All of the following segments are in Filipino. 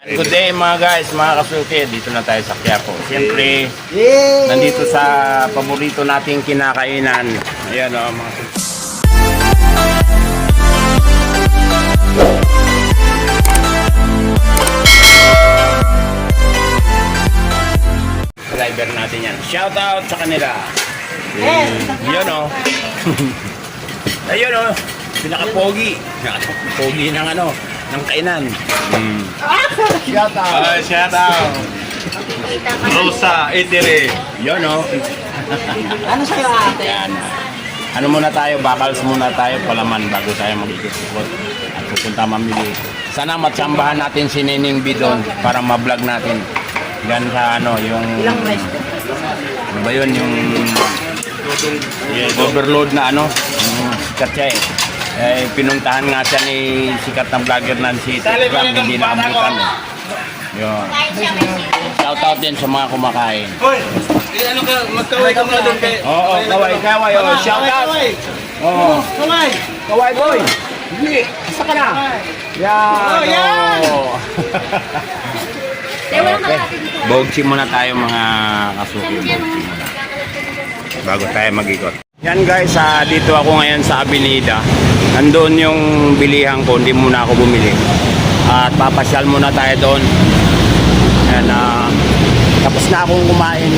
Good day mga guys, mga kasuki. Dito na tayo sa Quiapo. Siyempre, Yay! nandito sa paborito nating kinakainan. Ayan o, mga kasuki. Driver natin yan. Shout out sa kanila. Yun o. Ayun o. Pinaka-pogi. Pinaka-pogi ng ano, ng kainan. Mm. Shout out! Ah, shout out. Rosa Etere. Yun o. Ano sa'yo ate? Yan. Ano muna tayo, bakals muna tayo, palaman bago tayo mag-ikot-ikot at pupunta mamili. Sana matsambahan natin si Nining B doon para ma-vlog natin. Yan sa ano, yung... Ilang? Ano ba yun, yung... yung overload na ano, yung sikat siya eh. Eh, pinuntahan nga siya ni sikat na vlogger na si Tikram, hindi naabutan eh. Yun. Shout out din sa mga kumakain. Hoy! Eh, ano ka, magkaway ka muna doon kay... Oo, kaway, kaway, oh, shout out. Kaway! Oo. Kaway! Kaway boy! Hindi, isa ka na. Yan. Oh, yan. oh. okay. Bogsi muna tayo mga kasuki. Bogsi muna. Bago tayo mag-ikot. Yan guys, ah, dito ako ngayon sa Avenida. Nandoon yung bilihan ko, hindi muna ako bumili. At papasyal muna tayo doon. Yan, ah, tapos na akong kumain.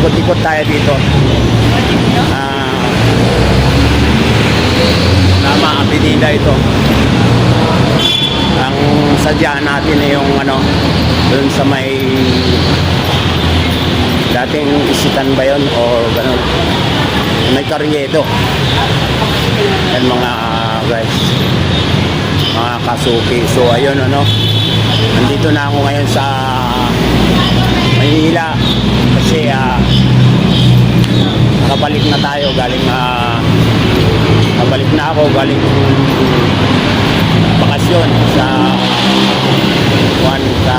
Ikot-ikot tayo dito. Ah, tama, Avenida ito. Ang sadya natin ay yung ano, doon sa may dating isitan ba yun o gano'n. May karyedo. Yan mga ah, guys. Mga kasuki. So ayun ano. Nandito na ako ngayon sa Maynila. Kasi ah nakabalik na tayo galing ah nakabalik na ako galing bakasyon sa Juan sa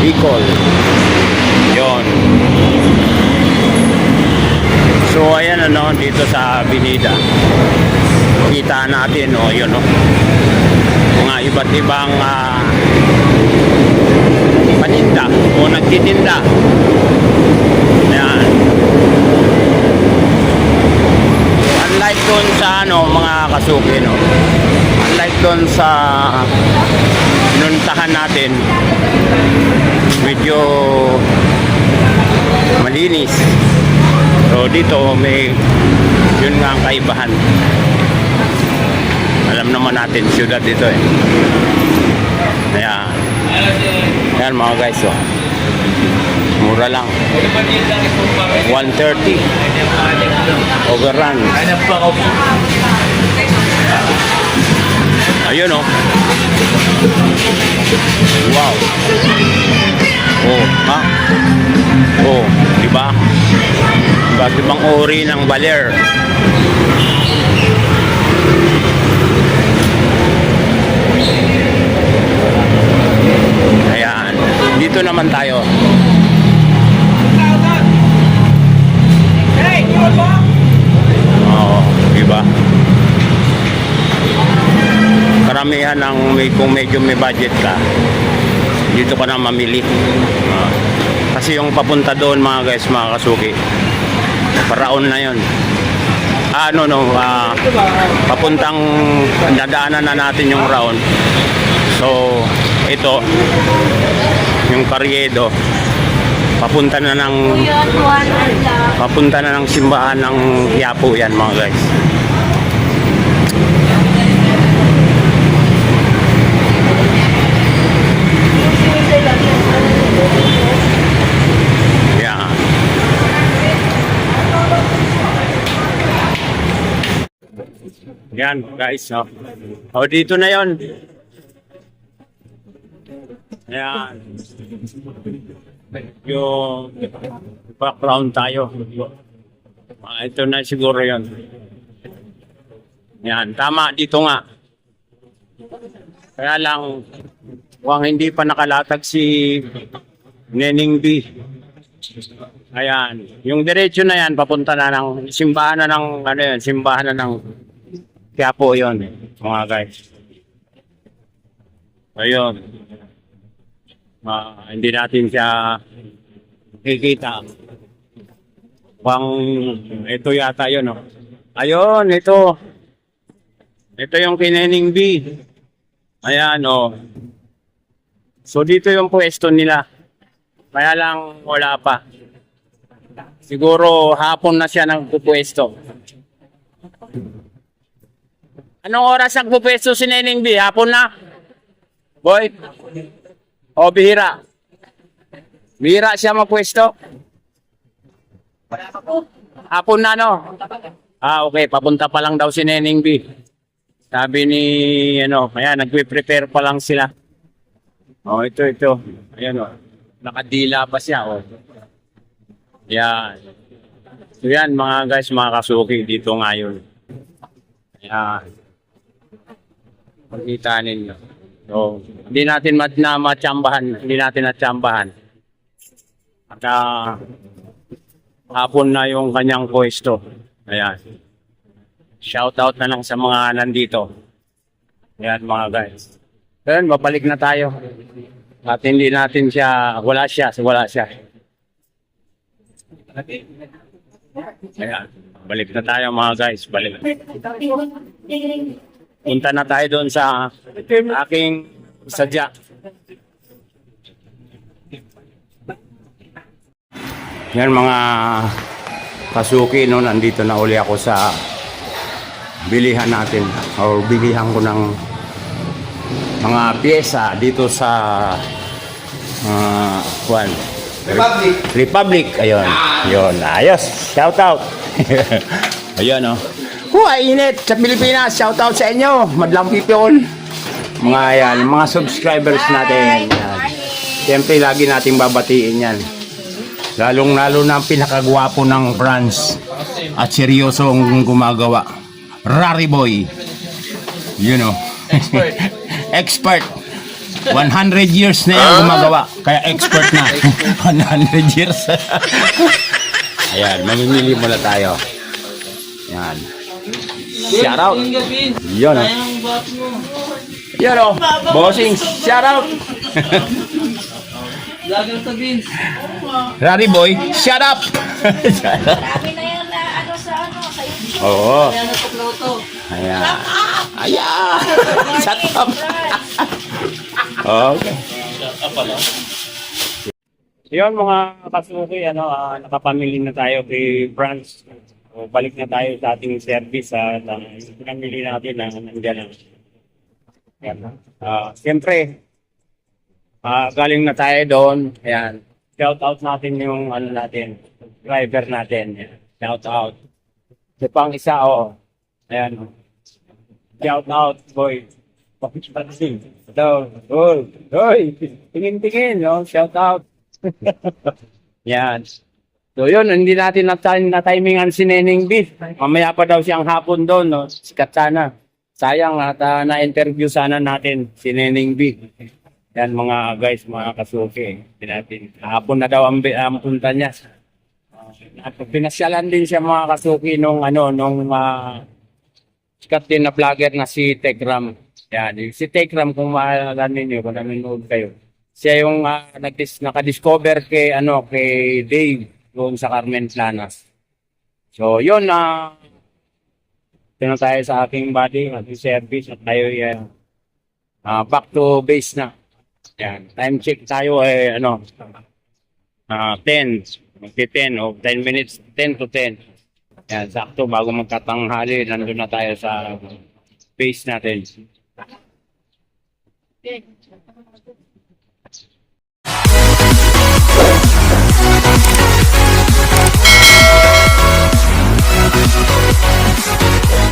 Bicol yon so ayan ano dito sa Binida kita natin o yun o mga iba't ibang ah, paninda o nagtitinda. Yan unlike doon sa ano mga kasuki no. Unlike doon sa pinuntahan natin medyo malinis dito may yun nga ang kaibahan. Alam naman natin syudad dito eh. Kaya yan mga guys oh. mura lang. 130 overrun. Hanap pa ako. Ayun oh. Wow. Oh, ha? Oh, di ba? Iba't ibang uri ng baler. Ayan. Dito naman tayo. Karamihan ng may, kung medyo may budget ka dito ka na mamili. Ah. kasi yung papunta doon mga guys mga kasuki paraon na yon ah, no no ah, papuntang dadaanan na natin yung round so ito yung karyedo papunta na ng papunta na ng simbahan ng Quiapo yan mga guys Yan, guys. Oh. oh, dito na yon. Yan. Yung background tayo. Ah, ito na siguro yon. Yan, tama dito nga. Kaya lang, kung hindi pa nakalatag si Nening B. Ayan. Yung diretso na yan, papunta na ng simbahan na ng, ano yun, simbahan na ng Kaya po yun, mga guys. Ayun. Ah, hindi natin siya kikita. Pang, ito yata yun, oh. Ayun, ito. Ito yung kinening B. Ayan, oh. So, dito yung pwesto nila. Kaya lang, wala pa. Siguro, hapon na siya nagpupwesto. Anong oras nagpupwesto si Neneng B? Hapon na? Boy? O, bihira? Bihira siya magpwesto? Hapon na, no? Ah, okay. Papunta pa lang daw si Neneng B. Sabi ni, ano, kaya nagpe-prepare pa lang sila. Oh, ito, ito. Ayan, oh. Nakadila pa siya, oh. Yan. So yan, mga guys, mga kasuki dito ngayon. Yan. Pagkita ninyo. So, hindi natin mat na matsambahan. Hindi natin natsambahan. At ah, hapon na yung kanyang pwesto. Ayan. Shout out na lang sa mga nandito. Ayan mga guys. Ayan, babalik na tayo. At hindi natin siya, wala siya, wala siya. Ayan. Balik na tayo mga guys. Balik. Punta na tayo doon sa aking sadya. Yan mga kasuki no, nandito na uli ako sa bilihan natin or bilihan ko ng mga pyesa dito sa uh, Juan. Republic. Republic, ayun. Yun, ayos. Shout out. ayun, oh. Huwag init sa Pilipinas. Shout out sa inyo. Madlang people. Mga yan, mga subscribers natin. Yan. Siyempre, lagi nating babatiin yan. Lalong lalo na ang pinakagwapo ng brands at seryosong gumagawa. Rari Boy. You know. Expert. Expert. 100 years na yan gumagawa. Kaya expert na. 100 years. Ayan, mamimili muna tayo. Yan. Shout out. Yan o. Yan o. Bossing, shout out. Lagang sa. Rari boy, shut up. Dami na yan na ano sa ano, sa YouTube. Oo. Kaya natuploto. Ayan. Ayan. Shut up. okay. Yun mga kasuki, ano, ah, nakapamili na tayo kay Brands. So, balik na tayo sa ating service at ang pinamili natin na nandiyan na. Yan. Ah, Siyempre, ah, galing na tayo doon. Ayan. Shout out natin yung ano natin, driver natin. Yan. Shout out. Sa pang isa, oo. Ayan. oh. Shout out, boy. Pakipansing. Ito. Hoy. Hoy. Tingin-tingin. No? Shout out. Yan. So yun, hindi natin na-time na timingan si Neneng Beef. Mamaya pa daw siyang hapon doon, no? Sikat sana. Sayang at ah, na-interview sana natin si Neneng Beef. Yan mga guys, mga kasuki. Hindi natin. Hapon na daw ang, ang punta niya. At pinasyalan din siya mga kasuki nung ano, nung ah, sikat din na vlogger na si Tekram. Yan, si Tekram kung maalala ninyo, kung nanonood kayo. Siya yung ah, nagdis naka-discover kay ano kay Dave doon sa Carmen Planas. So, yun na uh, na tayo sa aking body, ating service at tayo yan ah, back to base na. Yan, time check tayo eh ano ah 10, magti 10 o 10 minutes, 10 to 10. Yan, sakto bago magkatanghali, nandun na tayo sa base natin.